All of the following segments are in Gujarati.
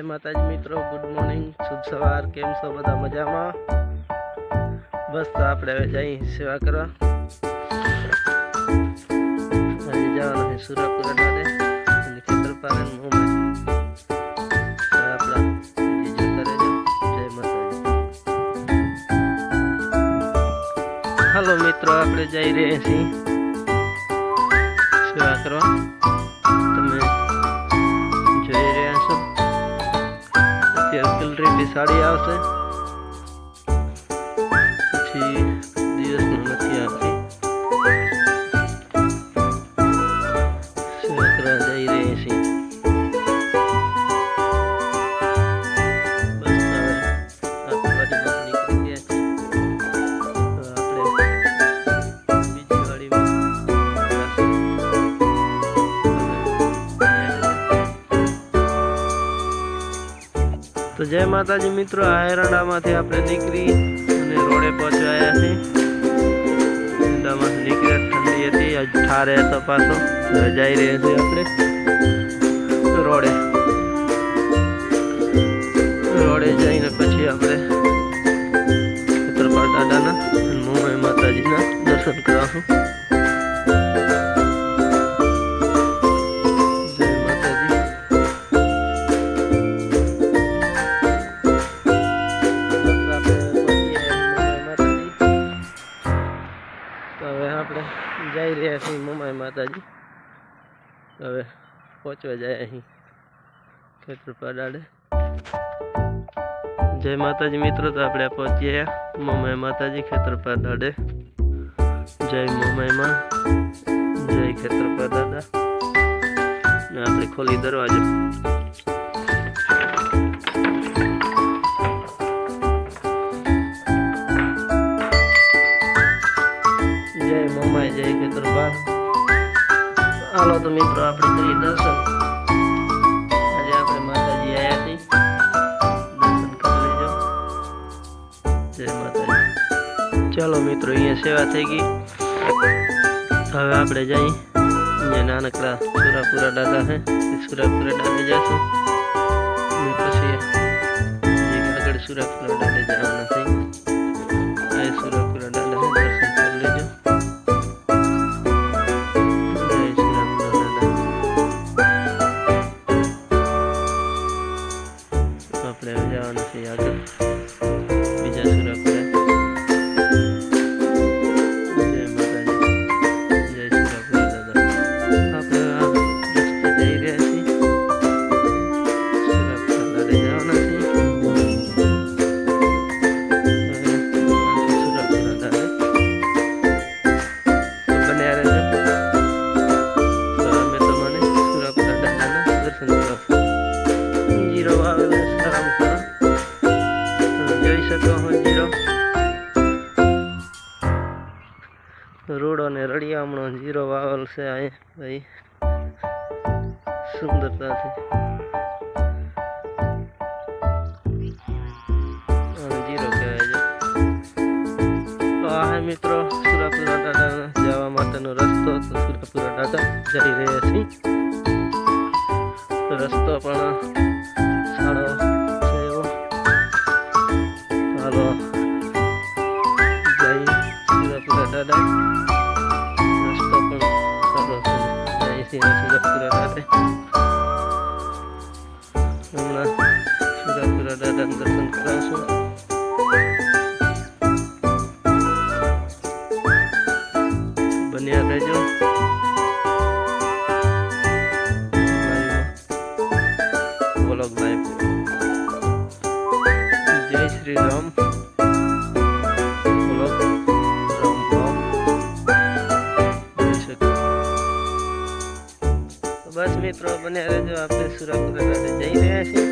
જય માતાજી મિત્રો ગુડ મોર્નિંગ શુભ સવાર, કેમ છો બધા મજામાં? બસ તો આપણે હવે જઈ સેવા કરવા. આજે જવાનું છે સુરત દાદે અને હાલો મિત્રો, આપણે જઈ રહ્યા છીએ. કલરેટી સાડી આવશે? તો જય માતાજી મિત્રો, આ આપણે નીકળી અને રોડે પહોંચવાયા છે એરંડામાંથી નીકળ્યા ઠંડી હતી, આજ ઠારે હતો પાછો જઈ રહ્યા છીએ આપણે. રોડે. રોડે જઈને પછી આપણે ચિત્રપાટ દાદાના મુંબઈ માતાજીના દર્શન કરાવશું. તો હવે આપણે જઈ રહ્યા છીએ મુંબઈ માતાજી. હવે પહોંચવા જાય અહીં ખેતરપા દાડે જય માતાજી મિત્રો, તો આપણે પહોંચી ગયા મુંબઈ માતાજી ખેતરપા દાડે જય મુંબઈમાં, જય ખેતરપા દાદા આપણે ખોલી દરવાજો. હાલો તો મિત્રો, આપણે કરીએ દર્શન. આજે આપણે માતાજી આવ્યા છીએ. દર્શન કરી લેજો. જય માતાજી. ચાલો મિત્રો, અહીંયા સેવા થઈ ગઈ. હવે આપણે જઈ, અહીંયા નાનકડા સુરાપુરા દાદા છે. સુરાપુરા દાદા જશું પછી આગળ સુરાપુરા આપણે હવે જવાનું છે આગળ જીરો વાવેલ છે અહીં ભાઈ સુંદરતાથી આને જીરો કહેવાય છે તો આ હે મિત્રો સુરાપુરા દાદા જવા માટેનો રસ્તો તો સુરાપુરા દાદા જઈ રહ્યા છીએ તો રસ્તો પણ સારો જય શ્રી સુરાપુરા દાદા હમણાં સુરાપુરા દાદાના દર્શન કરાવશું મિત્રો બન્યા રહેજો આપણે સુરત જઈ રહ્યા છીએ.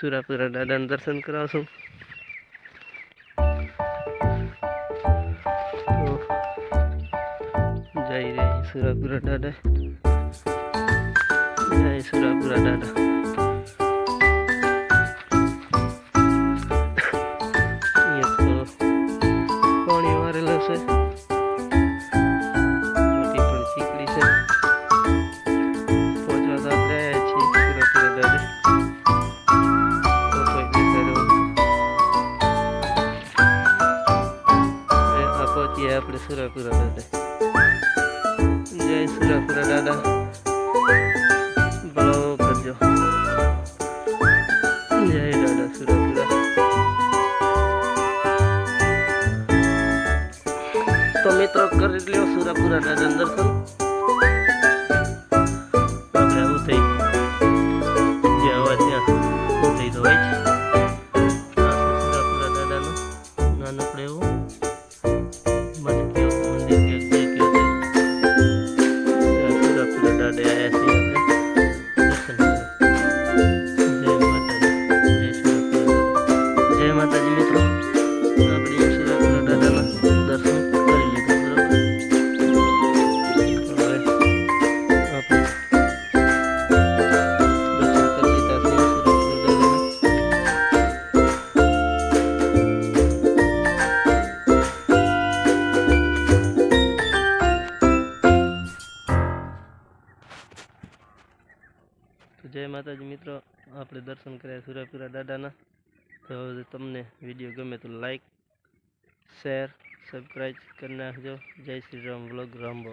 સુરાપુરા દાદાનું દર્શન કરાવશું. જઈ રહી સુરાપુરા દાદા. જય સુરાપુરા દાદા. જય સુરાપુરા દાદા. ભલો કરજો. જય દાદા સુરાપુરા તો મિત્રો કરી લ્યો સુરાપુરા દાદા દર્શન આપણે દર્શન કર્યા સુરાપુરા દાદાના. તો તમને વીડિયો ગમે તો લાઈક શેર સબસ્ક્રાઈબ કરી નાખજો. જય શ્રી રામ, વ્લોગ રામબો